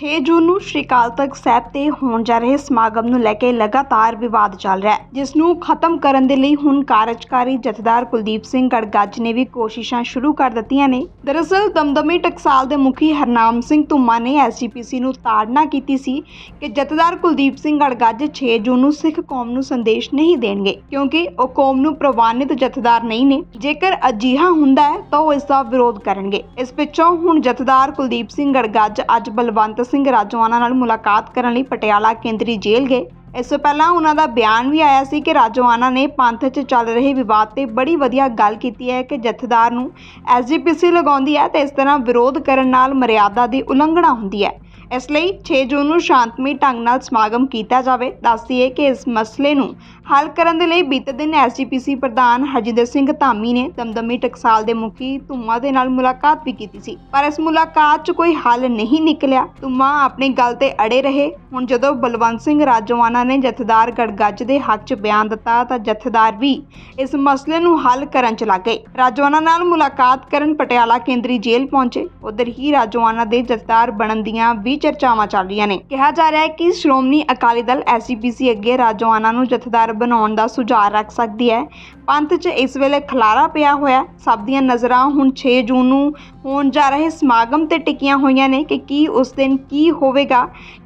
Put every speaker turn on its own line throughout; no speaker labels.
6 ਜੂਨ ਨੂੰ ਸ਼੍ਰੀ ਅਕਾਲ ਤਖਤ ਸਾਹਿਬ ਤੇ ਹੋਣ ਜਾ ਰਹੇ ਸਮਾਗਮ ਨੂੰ ਲੈ ਕੇ ਲਗਾਤਾਰ ਵਿਵਾਦ ਚੱਲ ਰਿਹਾ ਹੈ, ਜਿਸ ਨੂੰ ਖਤਮ ਕਰਨ ਦੇ ਲਈ ਹੁਣ ਕਾਰਜਕਾਰੀ ਜਥੇਦਾਰ ਕੁਲਦੀਪ ਸਿੰਘ ਗੜਗੱਜ ਨੇ ਵੀ ਕੋਸ਼ਿਸ਼ਾਂ ਸ਼ੁਰੂ ਕਰ ਦਿੱਤੀਆਂ ਨੇ। ਦਰਅਸਲ, ਦਮਦਮੀ ਟਕਸਾਲ ਦੇ ਮੁਖੀ ਹਰਨਾਮ ਸਿੰਘ ਧੁੰਮਾ ਨੇ ਐਸਜੀਪੀਸੀ ਨੂੰ ਤਾੜਨਾ ਕੀਤੀ ਸੀ ਕਿ ਜਥੇਦਾਰ ਕੁਲਦੀਪ ਸਿੰਘ ਗੜਗੱਜ 6 ਜੂਨ ਨੂੰ ਸਿੱਖ ਕੌਮ ਨੂੰ ਸੰਦੇਸ਼ ਨਹੀਂ ਦੇਣਗੇ, ਕਿਉਂਕਿ ਉਹ ਕੌਮ ਨੂੰ ਪ੍ਰਵਾਨਿਤ ਜਥੇਦਾਰ ਨਹੀਂ ਨੇ। ਜੇਕਰ ਅਜਿਹਾ ਹੁੰਦਾ ਹੈ, ਤਾਂ ਉਹ ਇਸ ਦਾ ਵਿਰੋਧ ਕਰਨਗੇ। ਇਸ ਪਿੱਛੋਂ ਹੁਣ ਜਥੇਦਾਰ ਕੁਲਦੀਪ ਸਿੰਘ ਗੜਗੱਜ ਅੱਜ ਬਲਵੰਤ ਸਿੰਘ ਰਾਜੋਆਣਾ ਨਾਲ ਮੁਲਾਕਾਤ ਕਰਨ ਲਈ ਪਟਿਆਲਾ ਕੇਂਦਰੀ ਜੇਲ੍ਹ ਗਏ। ਇਸ ਤੋਂ ਪਹਿਲਾਂ ਉਹਨਾਂ ਦਾ ਬਿਆਨ ਵੀ ਆਇਆ ਸੀ ਕਿ ਰਾਜੋਆਣਾ ਨੇ ਪੰਥ 'ਚ ਚੱਲ ਰਹੇ ਵਿਵਾਦ ਤੇ ਬੜੀ ਵਧੀਆ ਗੱਲ ਕੀਤੀ ਹੈ ਕਿ ਜਥੇਦਾਰ ਨੂੰ ਐਸਜੀਪੀਸੀ ਲਗਾਉਂਦੀ ਹੈ ਤੇ ਇਸ ਤਰ੍ਹਾਂ ਵਿਰੋਧ ਕਰਨ ਨਾਲ ਮਰਿਆਦਾ ਦੀ ਉਲੰਘਣਾ ਹੁੰਦੀ ਹੈ। ਇਸ ਲਈ 6 ਜੂਨ ਨੂੰ ਸ਼ਾਂਤਮਈ ਢੰਗ ਨਾਲ ਸਮਾਗਮ ਕੀਤਾ ਜਾਵੇ। ਦੱਸਦੀਏ ਕਿ ਇਸ ਮਸਲੇ ਨੂੰ ਹੱਲ ਕਰਨ ਦੇ ਲਈ ਬੀਤੇ ਦਿਨ ਐਸਜੀਪੀਸੀ ਪ੍ਰਧਾਨ ਹਰਜਿੰਦਰ ਸਿੰਘ ਧਾਮੀ ਨੇ ਦਮਦਮੀ ਟਕਸਾਲ ਦੇ ਮੁਖੀ ਧੁੰਮਾ ਦੇ ਨਾਲ ਮੁਲਾਕਾਤ ਵੀ ਕੀਤੀ ਸੀ। ਪਰ ਇਸ ਮੁਲਾਕਾਤ 'ਚ ਕੋਈ ਹੱਲ ਨਹੀਂ ਨਿਕਲਿਆ। ਧੁੰਮਾ ਆਪਣੀ ਗੱਲ ਤੇ ਅੜੇ ਰਹੇ। ਹੁਣ ਜਦੋਂ ਬਲਵੰਤ ਸਿੰਘ ਰਾਜੋਆਣਾ ਨੇ ਜਥੇਦਾਰ ਗੜਗੱਜ ਦੇ ਹੱਕ 'ਚ ਬਿਆਨ ਦਿੱਤਾ ਤਾਂ ਜਥੇਦਾਰ ਵੀ ਇਸ ਮਸਲੇ ਨੂੰ ਹੱਲ ਕਰਨ 'ਚ ਲੱਗ ਗਏ। ਰਾਜੋਆਣਾ ਨਾਲ ਮੁਲਾਕਾਤ ਕਰਨ ਪਟਿਆਲਾ ਕੇਂਦਰੀ ਜੇਲ੍ਹ ਪਹੁੰਚੇ। ਉਧਰ ਹੀ ਰਾਜੋਆਣਾ ਦੇ ਜਥੇਦਾਰ ਬਣਨ ਦੀਆਂ ਵੀ ਚਰਚਾਵਾਂ ਚੱਲ ਰਹੀਆਂ ਨੇ। ਕਿਹਾ ਜਾ ਰਿਹਾ ਹੈ ਕਿ ਸ਼੍ਰੋਮਣੀ ਅਕਾਲੀ ਦਲ ਐਸਜੀਪੀਸੀ ਅੱਗੇ ਰਾਜੋਆਣਾ ਨੂੰ ਜਥੇਦਾਰ ਬਣਾਉਣ ਦਾ ਸੁਝਾਅ ਰੱਖ ਸਕਦੀ ਹੈ। ਪੰਥ 'ਚ ਇਸ ਵੇਲੇ ਖਲਾਰਾ ਪਿਆ ਹੋਇਆ ਸਭ ਦੀਆਂ ਨਜ਼ਰਾਂ ਹੁਣ 6 ਜੂਨ ਨੂੰ ਹੋਣ ਜਾ ਰਹੇ ਸਮਾਗਮ ਤੇ ਟਿਕੀਆਂ ਹੋਈਆਂ ਨੇ ਕਿ ਕੀ ਉਸ ਦਿਨ ਕੀ ਹੋਵੇਗਾ,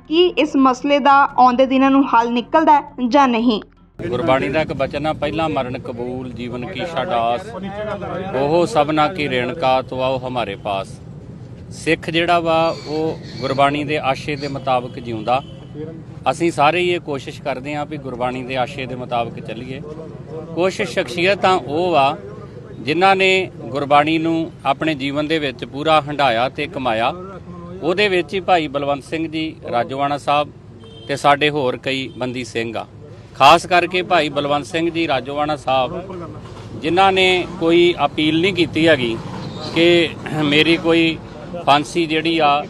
ਕੀ ਇਸ ਮਸਲੇ ਦਾ ਆਉਂਦੇ ਦਿਨਾਂ ਨੂੰ ਹੱਲ ਨਿਕਲਦਾ ਜਾਂ ਨਹੀਂ।
ਗੁਰਬਾਣੀ ਦਾ ਇੱਕ ਬਚਨ ਆ, ਪਹਿਲਾ ਮਰਨ ਕਬੂਲ, ਜੀਵਨ ਕੀ ਛਾਡਾਸ ਉਹ ਸਭਨਾ ਕੀ ਰੇਣਕਾ ਤੋ ਹਮਾਰੇ ਪਾਸ। ਸਿੱਖ ਜਿਹੜਾ ਵਾ, ਉਹ ਗੁਰਬਾਣੀ ਦੇ ਆਸ਼ੇ ਦੇ ਮੁਤਾਬਕ ਜਿਉਂਦਾ। ਅਸੀਂ ਸਾਰੇ ਹੀ ਇਹ ਕੋਸ਼ਿਸ਼ ਕਰਦੇ ਹਾਂ ਵੀ ਗੁਰਬਾਣੀ ਦੇ ਆਸ਼ੇ ਦੇ ਮੁਤਾਬਕ ਚੱਲੀਏ। ਕੁਝ ਸ਼ਖਸੀਅਤਾਂ ਉਹ ਵਾ ਜਿਨ੍ਹਾਂ ਨੇ ਗੁਰਬਾਣੀ ਨੂੰ ਆਪਣੇ ਜੀਵਨ ਦੇ ਵਿੱਚ ਪੂਰਾ ਹੰਡਾਇਆ ਤੇ ਕਮਾਇਆ। ਉਹਦੇ ਵਿੱਚ ਹੀ ਭਾਈ ਬਲਵੰਤ ਸਿੰਘ ਜੀ, ਰਾਜੋਆਣਾ ਸਾਹਿਬ ਤੇ ਸਾਡੇ ਹੋਰ ਕਈ ਬੰਦੀ ਸਿੰਘ ਆ। ਖਾਸ ਕਰਕੇ ਭਾਈ ਬਲਵੰਤ ਸਿੰਘ ਜੀ, ਰਾਜੋਆਣਾ ਸਾਹਿਬ, ਜਿਨ੍ਹਾਂ ਨੇ ਕੋਈ ਅਪੀਲ ਨਹੀਂ ਕੀਤੀ ਹੈਗੀ ਕਿ ਮੇਰੀ ਕੋਈ ਫਾਂਸੀ ਜਿਹੜੀ ਆ,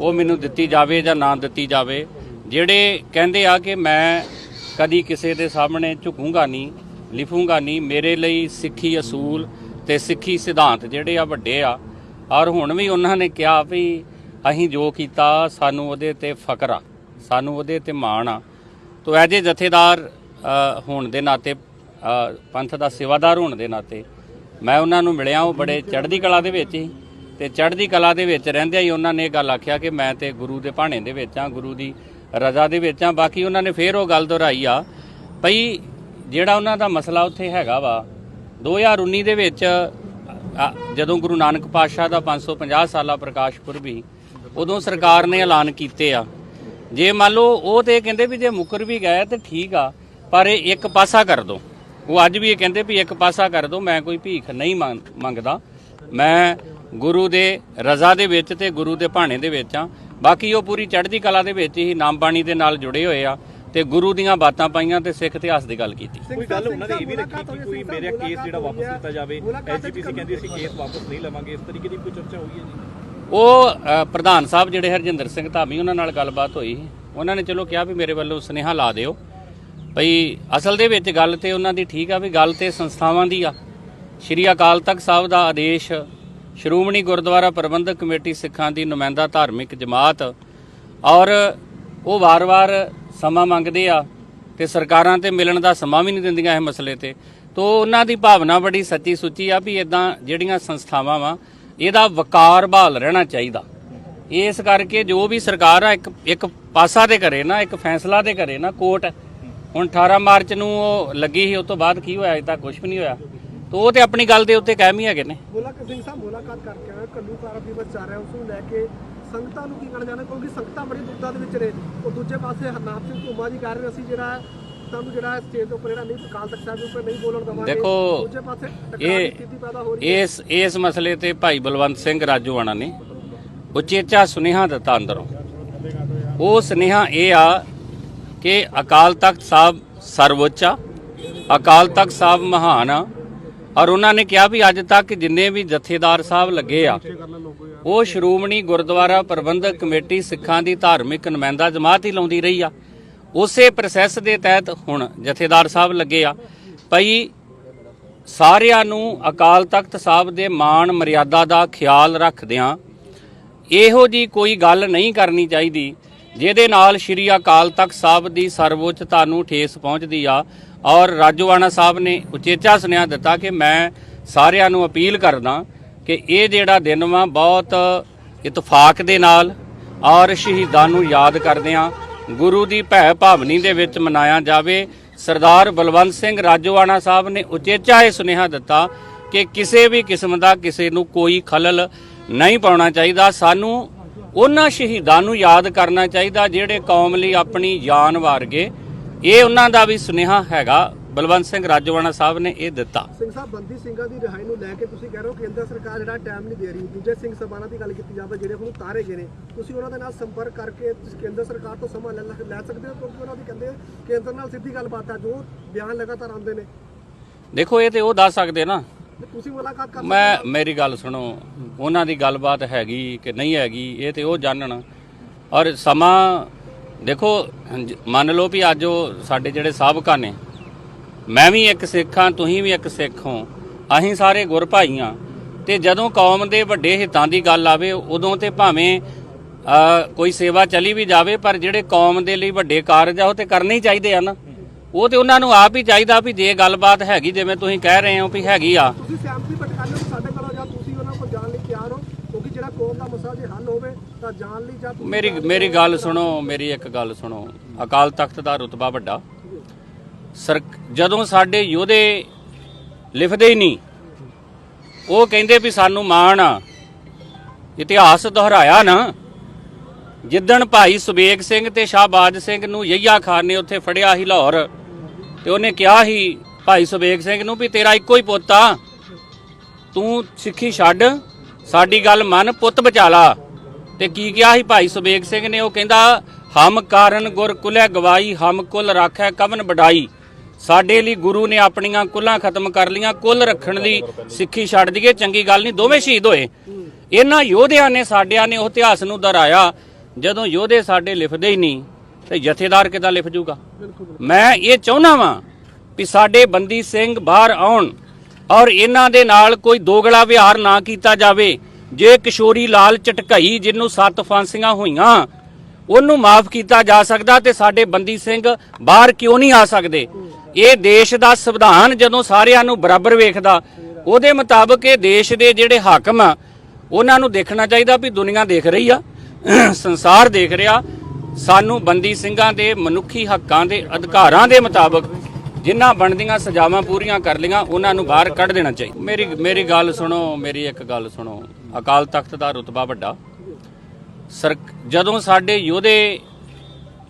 ਉਹ ਮੈਨੂੰ ਦਿੱਤੀ ਜਾਵੇ ਜਾਂ ਨਾ ਦਿੱਤੀ ਜਾਵੇ। ਜਿਹੜੇ ਕਹਿੰਦੇ ਆ ਕਿ ਮੈਂ ਕਦੀ ਕਿਸੇ ਦੇ ਸਾਹਮਣੇ ਝੁਕੂੰਗਾ ਨਹੀਂ ਲਿਖੂੰਗਾ ਨਹੀਂ, ਮੇਰੇ ਲਈ ਸਿੱਖੀ ਅਸੂਲ ਤੇ ਸਿੱਖੀ ਸਿਧਾਂਤ ਜਿਹੜੇ ਆ ਵੱਡੇ ਆ। ਔਰ ਹੁਣ ਵੀ ਉਹਨਾਂ ਨੇ ਕਿਹਾ ਵੀ ਅਸੀਂ ਜੋ ਕੀਤਾ, ਸਾਨੂੰ ਉਹਦੇ ਤੇ ਫਕਰ ਆ, ਸਾਨੂੰ ਉਹਦੇ ਤੇ ਮਾਣ ਆ। ਤੋ ਐਜ ਏ ਜਥੇਦਾਰ ਹੋਣ ਦੇ ਨਾਤੇ ਪੰਥ ਦਾ ਸੇਵਾਦਾਰ ਹੋਣ ਦੇ ਨਾਤੇ, ਮੈਂ ਉਹਨਾਂ ਨੂੰ ਮਿਲਿਆ, ਉਹ ਬੜੇ ਚੜ੍ਹਦੀ ਕਲਾ ਦੇ ਵਿੱਚ ਹੀ। ਤੇ ਚੜ੍ਹਦੀ ਕਲਾ ਦੇ ਵਿੱਚ ਰਹਿੰਦਿਆਂ ਹੀ ਉਹਨਾਂ ਨੇ ਇਹ ਗੱਲ ਆਖਿਆ ਕਿ ਮੈਂ ਤੇ ਗੁਰੂ ਦੇ ਭਾਣੇ ਦੇ ਵਿੱਚ ਆ ਗੁਰੂ ਦੀ ਰਜ਼ਾ ਦੇ ਵਿੱਚ ਆ। ਬਾਕੀ ਉਹਨਾਂ ਨੇ ਫੇਰ ਉਹ ਗੱਲ ਦੁਹਰਾਈ ਆ ਭਈ ਜਿਹੜਾ ਉਹਨਾਂ ਦਾ ਮਸਲਾ ਉੱਥੇ ਹੈਗਾ ਵਾ 2019 ਦੇ ਵਿੱਚ ਜਦੋਂ ਗੁਰੂ ਨਾਨਕ ਪਾਤਸ਼ਾਹ ਦਾ 550 ਸਾਲਾ ਪ੍ਰਕਾਸ਼ ਪੁਰਬੀ ਉਦੋਂ ਸਰਕਾਰ ਨੇ ਐਲਾਨ ਕੀਤੇ ਆ। ਜੇ ਮੰਨ ਲਓ ਉਹ ਤੇ ਕਹਿੰਦੇ ਵੀ ਜੇ ਮੁਕਰ ਵੀ ਗਏ ਤੇ ਠੀਕ ਆ, ਪਰ ਇਹ ਇੱਕ ਪਾਸਾ ਕਰ ਦੋ। ਉਹ ਅੱਜ ਵੀ ਇਹ ਕਹਿੰਦੇ ਵੀ ਇੱਕ ਪਾਸਾ ਕਰ ਦੋ, ਮੈਂ ਕੋਈ ਭੀਖ ਨਹੀਂ ਮੰਗ- ਮੰਗਦਾ। ਮੈਂ ਗੁਰੂ ਦੇ ਰਜ਼ਾ ਦੇ ਵਿੱਚ ਤੇ ਗੁਰੂ ਦੇ ਭਾਣੇ ਦੇ ਵਿੱਚ ਆ। ਬਾਕੀ ਉਹ ਪੂਰੀ ਚੜ੍ਹਦੀ ਕਲਾ ਦੇ ਵਿੱਚ ਹੀ ਨਾਮ ਬਾਣੀ ਦੇ ਨਾਲ ਜੁੜੇ ਹੋਏ ਆ ਤੇ ਗੁਰੂ ਦੀਆਂ ਬਾਤਾਂ ਪਾਈਆਂ ਤੇ ਸਿੱਖ ਇਤਿਹਾਸ ਦੀ ਗੱਲ ਕੀਤੀ।
ਕੋਈ ਗੱਲ ਉਹਨਾਂ ਨੇ ਇਹ ਵੀ ਰੱਖੀ ਕਿ ਕੋਈ ਮੇਰਾ ਕੇਸ ਜਿਹੜਾ ਵਾਪਸ ਲਿੱਤਾ ਜਾਵੇ ਐਸਜੀਪੀਸੀ ਕਹਿੰਦੀ ਅਸੀਂ ਕੇਸ ਵਾਪਸ ਨਹੀਂ ਲਵਾਂਗੇ ਇਸ ਤਰੀਕੇ ਦੀ ਕੋਈ ਚਰਚਾ ਹੋਈ ਹੈ ਜੀ?
ਉਹ ਪ੍ਰਧਾਨ ਸਾਹਿਬ ਜਿਹੜੇ ਹਰਜਿੰਦਰ ਸਿੰਘ ਧਾਮੀ ਉਹਨਾਂ ਨਾਲ ਗੱਲਬਾਤ ਹੋਈ। ਉਹਨਾਂ ਨੇ ਚਲੋ ਕਿਹਾ ਵੀ ਮੇਰੇ ਵੱਲੋਂ ਸੁਨੇਹਾ ਲਾ ਦਿਓ। ਭਈ ਅਸਲ ਦੇ ਵਿੱਚ ਗੱਲ ਤੇ ਉਹਨਾਂ ਦੀ ਠੀਕ ਆ ਵੀ ਗੱਲ ਤੇ ਸੰਸਥਾਵਾਂ ਦੀ ਆ। ਸ਼੍ਰੀ ਅਕਾਲ ਤਖਤ ਸਾਹਿਬ ਦਾ ਆਦੇਸ਼ ਸ਼੍ਰੋਮਣੀ ਗੁਰਦੁਆਰਾ ਪ੍ਰਬੰਧਕ ਕਮੇਟੀ ਸਿੱਖਾਂ ਦੀ ਨੁਮਾਇੰਦਾ ਧਾਰਮਿਕ ਜਮਾਤ ਔਰ ਉਹ ਵਾਰ-ਵਾਰ ਸਮਾਂ ਮੰਗਦੇ ਆ ਤੇ ਸਰਕਾਰਾਂ ਤੇ ਮਿਲਣ ਦਾ ਸਮਾਂ ਵੀ ਨਹੀਂ ਦਿੰਦੀਆਂ ਇਹ ਮਸਲੇ ਤੇ। ਤੋ ਉਹਨਾਂ ਦੀ ਭਾਵਨਾ ਬੜੀ ਸੱਚੀ ਸੁੱਚੀ ਆ ਵੀ ਇਦਾਂ ਜਿਹੜੀਆਂ ਸੰਸਥਾਵਾਂ ਵਾ, ਇਹਦਾ ਵਕਾਰ ਬਹਾਲ ਰਹਿਣਾ ਚਾਹੀਦਾ। ਇਸ ਕਰਕੇ ਜੋ ਵੀ ਸਰਕਾਰ ਆ, ਇੱਕ ਇੱਕ ਪਾਸਾ ਤੇ ਕਰੇ ਨਾ, ਇੱਕ ਫੈਸਲਾ ਤੇ ਕਰੇ ਨਾ, ਕੋਰਟ, ਹੁਣ 18 ਮਾਰਚ ਨੂੰ ਉਹ ਲੱਗੀ ਸੀ, ਉਸ ਤੋਂ ਬਾਅਦ ਕੀ ਹੋਇਆ? ਅਜੇ ਤੱਕ ਕੁਝ ਵੀ ਨਹੀਂ ਹੋਇਆ। ਤੋ ਉਹ ਤੇ ਆਪਣੀ ਗੱਲ ਦੇ ਉੱਤੇ ਕਾਇਮ ਹੀ ਹੈਗੇ ਨੇ।
ਮੁਲਾਕਾਤ ਸਿੰਘ ਸਾਹਿਬ ਮੁਲਾਕਾਤ ਕਰਕੇ ਆਏ ਕੱਲੂ ਕਾਰ ਦਿਵਸ ਚੱਲ ਰਿਹਾ ਉਸ ਨੂੰ ਲੈ ਕੇ ਸੰਗਤਾਂ ਨੂੰ ਕੀ ਕਹਿਣਾ ਚਾਹੁੰਦੇ? ਕਿਉਂਕਿ ਸੰਗਤਾਂ ਬੜੀ ਦੁੱਖਾਂ ਦੇ ਵਿੱਚ ਨੇ। ਉਹ ਦੂਜੇ ਪਾਸੇ ਹਰਨਾਮ ਸਿੰਘ ਧੁੰਮਾ ਜੀ ਕਰ ਰਹੇ ਅਸੀਂ ਜਿਹੜਾ ਤੁਹਾਨੂੰ ਜਿਹੜਾ ਸਟੇਜ ਦੇ ਉੱਪਰ ਜਿਹੜਾ ਨਹੀਂ ਕਾਲ ਤਖਤ ਸਾਹਿਬ ਦੇ ਉੱਪਰ ਨਹੀਂ ਬੋਲਣ ਦਵਾਂਗੇ।
ਦੇਖੋ,
ਦੂਜੇ ਪਾਸੇ ਦੀ
ਇਹ
ਪੈਦਾ ਹੋ ਰਹੀ ਹੈ।
ਇਸ ਇਸ ਮਸਲੇ ਤੇ ਭਾਈ ਬਲਵੰਤ ਸਿੰਘ ਰਾਜੋਆਣਾ ਨੇ ਉਚੇਚਾ ਸੁਨੇਹਾ ਦਿੱਤਾ ਅੰਦਰੋਂ। ਉਹ ਸੁਨੇਹਾ ਇਹ ਆ ਕਿ ਅਕਾਲ ਤਖਤ ਸਾਹਿਬ ਸਰਵਉੱਚ ਅਕਾਲ ਤਖਤ ਸਾਹਿਬ ਮਹਾਨ ਆ। ਔਰ ਉਹਨਾਂ ਨੇ ਕਿਹਾ ਵੀ ਅੱਜ ਤੱਕ ਜਿੰਨੇ ਵੀ ਜਥੇਦਾਰ ਸਾਹਿਬ ਲੱਗੇ ਆ, ਉਹ ਸ਼੍ਰੋਮਣੀ ਗੁਰਦੁਆਰਾ ਪ੍ਰਬੰਧਕ ਕਮੇਟੀ ਸਿੱਖਾਂ ਦੀ ਧਾਰਮਿਕ ਨੁਮਾਇੰਦਾ ਜਮਾਤ ਹੀ ਲਾਉਂਦੀ ਰਹੀ ਆ। ਉਸੇ ਪ੍ਰੋਸੈਸ ਦੇ ਤਹਿਤ ਹੁਣ ਜਥੇਦਾਰ ਸਾਹਿਬ ਲੱਗੇ ਆ। ਭਾਈ ਸਾਰਿਆਂ ਨੂੰ ਅਕਾਲ ਤਖਤ ਸਾਹਿਬ ਦੇ ਮਾਣ ਮਰਿਆਦਾ ਦਾ ਖਿਆਲ ਰੱਖਦਿਆਂ ਇਹੋ ਜੀ ਕੋਈ ਗੱਲ ਨਹੀਂ ਕਰਨੀ ਚਾਹੀਦੀ, ਜਿਹਦੇ ਨਾਲ ਸ਼੍ਰੀ ਅਕਾਲ ਤਖਤ ਸਾਹਿਬ ਦੀ ਸਰਵਉੱਚਤਾ ਨੂੰ ਠੇਸ ਪਹੁੰਚਦੀ ਆ। ਔਰ ਰਾਜੋਆਣਾ ਸਾਹਿਬ ਨੇ ਉਚੇਚਾ ਸੁਨੇਹਾ ਦਿੱਤਾ ਕਿ ਮੈਂ ਸਾਰਿਆਂ ਨੂੰ ਅਪੀਲ ਕਰਦਾ ਕਿ ਇਹ ਜਿਹੜਾ ਦਿਨ ਵਾ ਬਹੁਤ ਇਤਫਾਕ ਦੇ ਨਾਲ ਔਰ ਸ਼ਹੀਦਾਂ ਨੂੰ ਯਾਦ ਕਰਦਿਆਂ ਗੁਰੂ ਦੀ ਭੈ ਭਾਵਨੀ ਦੇ ਵਿੱਚ ਮਨਾਇਆ ਜਾਵੇ। ਸਰਦਾਰ ਬਲਵੰਤ ਸਿੰਘ ਰਾਜੋਆਣਾ ਸਾਹਿਬ ਨੇ ਉਚੇਚਾ ਇਹ ਸੁਨੇਹਾ ਦਿੱਤਾ ਕਿ ਕਿਸੇ ਵੀ ਕਿਸਮ ਦਾ ਕਿਸੇ ਨੂੰ ਕੋਈ ਖਲਲ ਨਹੀਂ ਪਾਉਣਾ ਚਾਹੀਦਾ। ਸਾਨੂੰ ਉਹਨਾਂ ਸ਼ਹੀਦਾਂ ਨੂੰ ਯਾਦ ਕਰਨਾ ਚਾਹੀਦਾ ਜਿਹੜੇ ਕੌਮ ਲਈ ਆਪਣੀ ਜਾਨ ਵਾਰ ਗਏ। ਇਹ ਉਹਨਾਂ ਦਾ ਵੀ ਸੁਨੇਹਾ ਹੈਗਾ। ਬਲਵੰਤ ਸਿੰਘ ਰਾਜੋਆਣਾ ਸਾਹਿਬ ਨੇ ਇਹ ਦਿੱਤਾ।
ਸਿੰਘ ਸਾਹਿਬ ਬੰਦੀ ਸਿੰਘਾਂ ਦੀ ਰਿਹਾਈ ਨੂੰ ਲੈ ਕੇ ਤੁਸੀਂ ਕਹਿ ਰਹੇ ਹੋ ਕੇਂਦਰ ਸਰਕਾਰ ਜਿਹੜਾ ਟਾਈਮ ਨਹੀਂ ਦੇ ਰਹੀ। ਦੂਜੇ ਸਿੰਘ ਸਭਾਨਾਂ ਦੀ ਗੱਲ ਕੀਤੀ ਜਾਵੇ ਜਿਹੜੇ ਹੁਣ ਉਤਾਰੇ ਗਏ ਨੇ ਤੁਸੀਂ ਉਹਨਾਂ ਦੇ ਨਾਲ ਸੰਪਰਕ ਕਰਕੇ ਤੁਸੀਂ ਕੇਂਦਰ ਸਰਕਾਰ ਤੋਂ ਸਮਾਂ ਲੈ ਲੈ ਸਕਦੇ ਹੋ? ਕਿਉਂਕਿ ਉਹਨਾਂ ਦੀ ਕਹਿੰਦੇ ਕੇਂਦਰ ਨਾਲ ਸਿੱਧੀ ਗੱਲਬਾਤ ਹੈ ਜੋ ਬਿਆਨ ਲਗਾਤਾਰ ਆਉਂਦੇ ਨੇ।
ਦੇਖੋ ਇਹ ਤੇ ਉਹ ਦੱਸ ਸਕਦੇ ਨਾ।
ਤੁਸੀਂ ਮੁਲਾਕਾਤ ਕਰ
ਮੈਂ ਮੇਰੀ ਗੱਲ ਸੁਣੋ ਉਹਨਾਂ ਦੀ ਗੱਲਬਾਤ ਹੈਗੀ ਕਿ ਨਹੀਂ ਹੈਗੀ ਇਹ ਤੇ ਉਹ ਜਾਣਨ। ਔਰ ਸਮਾਂ ਦੇਖੋ ਮੰਨ ਲਓ ਵੀ ਅੱਜ ਉਹ ਸਾਡੇ ਜਿਹੜੇ ਸਾਬਕਾ ਨੇ, ਮੈਂ ਵੀ ਇੱਕ ਸਿੱਖ ਹਾਂ, ਤੁਸੀਂ ਵੀ ਇੱਕ ਸਿੱਖ ਹੋ, ਅਸੀਂ ਸਾਰੇ ਗੁਰ ਭਾਈ ਹਾਂ, ਤੇ ਜਦੋਂ ਕੌਮ ਦੇ ਵੱਡੇ ਹਿੱਤਾਂ ਦੀ ਗੱਲ ਆਵੇ, ਉਦੋਂ ਤੇ ਭਾਵੇਂ ਕੋਈ ਸੇਵਾ ਚਲੀ ਵੀ ਜਾਵੇ, ਪਰ ਜਿਹੜੇ ਕੌਮ ਦੇ ਲਈ ਵੱਡੇ ਕਾਰਜ ਆ, ਉਹ ਤੇ ਕਰਨੇ ਹੀ ਚਾਹੀਦੇ ਆ ਨਾ। ਉਹ ਤੇ ਉਹਨਾਂ ਨੂੰ ਆਪ ਹੀ ਚਾਹੀਦਾ ਵੀ ਜੇ ਗੱਲਬਾਤ ਹੈਗੀ, ਜਿਵੇਂ ਤੁਸੀਂ ਕਹਿ ਰਹੇ ਹੋ ਵੀ ਹੈਗੀ ਆ।
ਤੁਸੀਂ ਸਹਿਮਤੀ ਪਟਕਾਨੇ ਸਾਡੇ ਕੋਲੋਂ ਜਾਂ ਤੁਸੀਂ ਉਹਨਾਂ ਕੋਲ ਜਾਣ ਲਈ ਤਿਆਰ ਹੋ? ਜਿਹੜਾ ਕੌਮ ਦਾ ਮਸਲਾ ਜੇ ਹੱਲ ਹੋਵੇ ਤਾਂ ਜਾਣ ਲਈ ਜਾਂ
ਮੇਰੀ ਮੇਰੀ ਗੱਲ ਸੁਣੋ, ਮੇਰੀ ਇੱਕ ਗੱਲ ਸੁਣੋ। ਅਕਾਲ ਤਖਤ ਦਾ ਰੁਤਬਾ ਵੱਡਾ। ਸਰ ਜਦੋਂ ਸਾਡੇ ਯੋਧੇ ਲਿਖਦੇ ਹੀ ਨਹੀਂ, ਉਹ ਕਹਿੰਦੇ ਵੀ ਸਾਨੂੰ ਮਾਣ ਆ, ਇਤਿਹਾਸ ਦੁਹਰਾਇਆ ਨਾ। ਜਿੱਦਣ ਭਾਈ ਸੁਬੇਗ ਸਿੰਘ ਤੇ ਸ਼ਾਹਬਾਜ ਸਿੰਘ ਨੂੰ ਯਈਆ ਖਾਨ ਨੇ ਉੱਥੇ ਫੜਿਆ ਸੀ ਲਾਹੌਰ, ਤੇ ਉਹਨੇ ਕਿਹਾ ਸੀ ਭਾਈ ਸੁਬੇਗ ਸਿੰਘ ਨੂੰ ਵੀ ਤੇਰਾ ਇੱਕੋ ਹੀ ਪੁੱਤ ਆ, ਤੂੰ ਸਿੱਖੀ ਛੱਡ। ਸਾਡੀ ਗੱਲ ਮਨ, ਪੁੱਤ ਬਚਾਲਾ ਤੇ ਕੀ ਕਿਹਾ ਸੀ ਭਾਈ ਸੁਬੇਗ ਸਿੰਘ ਨੇ? ਉਹ ਕਹਿੰਦਾ, ਹਮ ਕਾਰਨ ਗੁਰ ਕੁਲੇ ਗਵਾਈ ਹਮ ਕੁਲ ਰਾਖੈ ਕਵਨ ਵਡਾਈ। ਸਾਡੇ ਲਈ ਗੁਰੂ ਨੇ ਆਪਣੀਆਂ ਕੁੱਲਾਂ ਖਤਮ ਕਰ ਲੀਆਂ ਕੁੱਲ ਰੱਖਣ ਲਈ ਸਿੱਖੀ ਛੱਡ ਦਈਏ, ਚੰਗੀ ਗੱਲ ਨਹੀਂ, ਦੋਵੇਂ ਸ਼ਹੀਦ ਹੋਏ। ਇਹਨਾਂ ਯੋਧਿਆਂ ਨੇ ਸਾਡਿਆਂ ਨੇ ਉਹ ਇਤਿਹਾਸ ਨੂੰ ਦੁਹਰਾਇਆ, ਜਦੋਂ ਯੋਧੇ ਸਾਡੇ ਲਿਖਦੇ ਹੀ ਨਹੀਂ, ਤੇ ਜਥੇਦਾਰ ਕਿਦਾਂ ਲਿਖ ਜੂਗਾ? ਮੈਂ ਇਹ ਚਾਹੁੰਦਾ ਵਾਂ ਵੀ ਸਾਡੇ ਬੰਦੀ ਸਿੰਘ ਬਾਹਰ ਆਉਣ ਔਰ ਇਹਨਾਂ ਦੇ ਨਾਲ ਕੋਈ ਦੋਗਲਾ ਵਿਹਾਰ ਨਾ ਕੀਤਾ ਜਾਵੇ। ਜੇ ਕਿਸ਼ੋਰੀ ਲਾਲ ਚਟਕਈ, ਜਿਹਨੂੰ ਸੱਤ ਫਾਂਸੀਆਂ ਹੋਈਆਂ, ਉਹਨੂੰ ਮਾਫ ਕੀਤਾ ਜਾ ਸਕਦਾ ਤੇ ਸਾਡੇ ਬੰਦੀ ਸਿੰਘ ਬਾਹਰ ਕਿਉਂ ਨਹੀਂ ਆ ਸਕਦੇ? ਇਹ ਦੇਸ਼ ਦਾ ਸੰਵਿਧਾਨ ਜਦੋਂ ਸਾਰਿਆਂ ਨੂੰ ਬਰਾਬਰ ਵੇਖਦਾ, ਉਹਦੇ ਮੁਤਾਬਕ ਇਹ ਦੇਸ਼ ਦੇ ਜਿਹੜੇ ਹਾਕਮ ਆ, ਉਹਨਾਂ ਨੂੰ ਦੇਖਣਾ ਚਾਹੀਦਾ ਵੀ ਦੁਨੀਆ ਦੇਖ ਰਹੀ ਆ, ਸੰਸਾਰ ਦੇਖ ਰਿਹਾ। ਸਾਨੂੰ ਬੰਦੀ ਸਿੰਘਾਂ ਦੇ ਮਨੁੱਖੀ ਹੱਕਾਂ ਦੇ ਅਧਿਕਾਰਾਂ ਦੇ ਮੁਤਾਬਕ ਜਿਨ੍ਹਾਂ ਬਣਦੀਆਂ ਸਜ਼ਾਵਾਂ ਪੂਰੀਆਂ ਕਰ ਲੀਆਂ ਉਹਨਾਂ ਨੂੰ ਬਾਹਰ ਕੱਢ ਦੇਣਾ ਚਾਹੀਦਾ ਮੇਰੀ ਮੇਰੀ ਗੱਲ ਸੁਣੋ, ਮੇਰੀ ਇੱਕ ਗੱਲ ਸੁਣੋ। ਅਕਾਲ ਤਖਤ ਦਾ ਰੁਤਬਾ ਵੱਡਾ। ਸਰ ਜਦੋਂ ਸਾਡੇ ਯੋਧੇ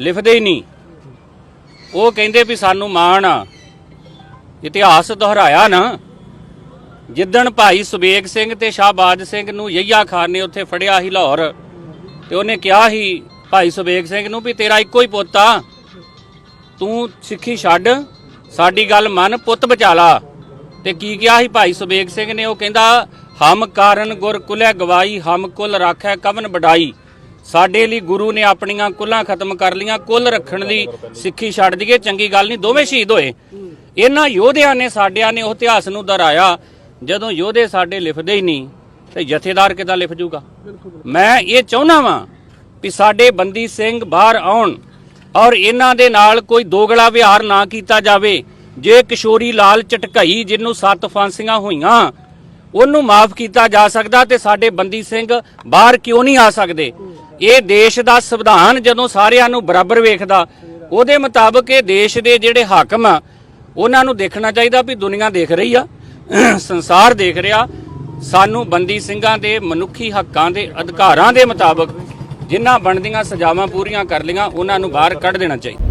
ਲਿਖਦੇ ਹੀ ਨਹੀਂ, ਉਹ ਕਹਿੰਦੇ ਵੀ ਸਾਨੂੰ ਮਾਣ ਆ। ਇਤਿਹਾਸ ਦੁਹਰਾਇਆ ਨਾ। ਜਿੱਦਣ ਭਾਈ ਸੁਬੇਗ ਸਿੰਘ ਤੇ ਸ਼ਾਹਬਾਜ ਸਿੰਘ ਨੂੰ ਯਈਆ ਖਾਨ ਨੇ ਉੱਥੇ ਫੜਿਆ ਸੀ ਲਾਹੌਰ, ਤੇ ਉਹਨੇ ਕਿਹਾ ਸੀ ਭਾਈ ਸੁਬੇਗ ਸਿੰਘ ਨੂੰ ਵੀ ਤੇਰਾ ਇੱਕੋ ਹੀ ਪੁੱਤ ਆ। ਤੂੰ ਸਿੱਖੀ ਛੱਡ। ਸਾਡੀ ਗੱਲ ਮਨ, ਪੁੱਤ ਬਚਾਲਾ ਤੇ ਕੀ ਕਿਹਾ ਸੀ ਭਾਈ ਸੁਬੇਗ ਸਿੰਘ ਨੇ? ਉਹ ਕਹਿੰਦਾ, ਹਮ ਕਾਰਨ ਗੁਰ ਕੁਲੇ ਗਵਾਈ, ਹਮ ਕੁਲ ਰਾਖੈ ਕਵਨ ਵਡਾਈ। ਸਾਡੇ ਲਈ ਗੁਰੂ ਨੇ ਆਪਣੀਆਂ ਕੁੱਲਾਂ ਖਤਮ ਕਰ ਲੀਆਂ ਕੁੱਲ ਰੱਖਣ ਲਈ ਸਿੱਖੀ ਛੱਡ ਦਈਏ, ਚੰਗੀ ਗੱਲ ਨਹੀਂ, ਦੋਵੇਂ ਸ਼ਹੀਦ ਹੋਏ। ਇਹਨਾਂ ਯੋਧਿਆਂ ਨੇ ਸਾਡਿਆਂ ਨੇ ਉਹ ਇਤਿਹਾਸ ਨੂੰ ਦੁਹਰਾਇਆ, ਜਦੋਂ ਯੋਧੇ ਸਾਡੇ ਲਿਖਦੇ ਹੀ ਨਹੀਂ, ਤੇ ਜਥੇਦਾਰ ਕਿਦਾਂ ਲਿਖ ਜੂਗਾ? ਮੈਂ ਇਹ ਚਾਹੁੰਦਾ ਵਾਂ ਵੀ ਸਾਡੇ ਬੰਦੀ ਸਿੰਘ ਬਾਹਰ ਆਉਣ ਔਰ ਇਹਨਾਂ ਦੇ ਨਾਲ ਕੋਈ ਦੋਗਲਾ ਵਿਹਾਰ ਨਾ ਕੀਤਾ ਜਾਵੇ। ਜੇ ਕਿਸ਼ੋਰੀ ਲਾਲ ਚਟਕਈ ਜਿਹਨੂੰ ਸੱਤ ਫਾਂਸੀਆਂ ਹੋਈਆਂ, ਉਹਨੂੰ ਮਾਫ ਕੀਤਾ ਜਾ ਸਕਦਾ ਤੇ ਸਾਡੇ ਬੰਦੀ ਸਿੰਘ ਬਾਹਰ ਕਿਉਂ ਨਹੀਂ ਆ ਸਕਦੇ? ਇਹ ਦੇਸ਼ ਦਾ ਸੰਵਿਧਾਨ ਜਦੋਂ ਸਾਰਿਆਂ ਨੂੰ ਬਰਾਬਰ ਵੇਖਦਾ, ਉਹਦੇ ਮੁਤਾਬਕ ਇਹ ਦੇਸ਼ ਦੇ ਜਿਹੜੇ ਹਾਕਮ ਆ, ਉਹਨਾਂ ਨੂੰ ਦੇਖਣਾ ਚਾਹੀਦਾ ਵੀ ਦੁਨੀਆ ਦੇਖ ਰਹੀ ਆ, ਸੰਸਾਰ ਦੇਖ ਰਿਹਾ। ਸਾਨੂੰ ਬੰਦੀ ਸਿੰਘਾਂ ਦੇ ਮਨੁੱਖੀ ਹੱਕਾਂ ਦੇ ਅਧਿਕਾਰਾਂ ਦੇ ਮੁਤਾਬਕ ਜਿਨ੍ਹਾਂ ਬਣਦੀਆਂ ਸਜ਼ਾਵਾਂ ਪੂਰੀਆਂ ਕਰ ਲਈਆਂ ਉਹਨਾਂ ਨੂੰ ਬਾਹਰ ਕੱਢ ਦੇਣਾ ਚਾਹੀਦਾ।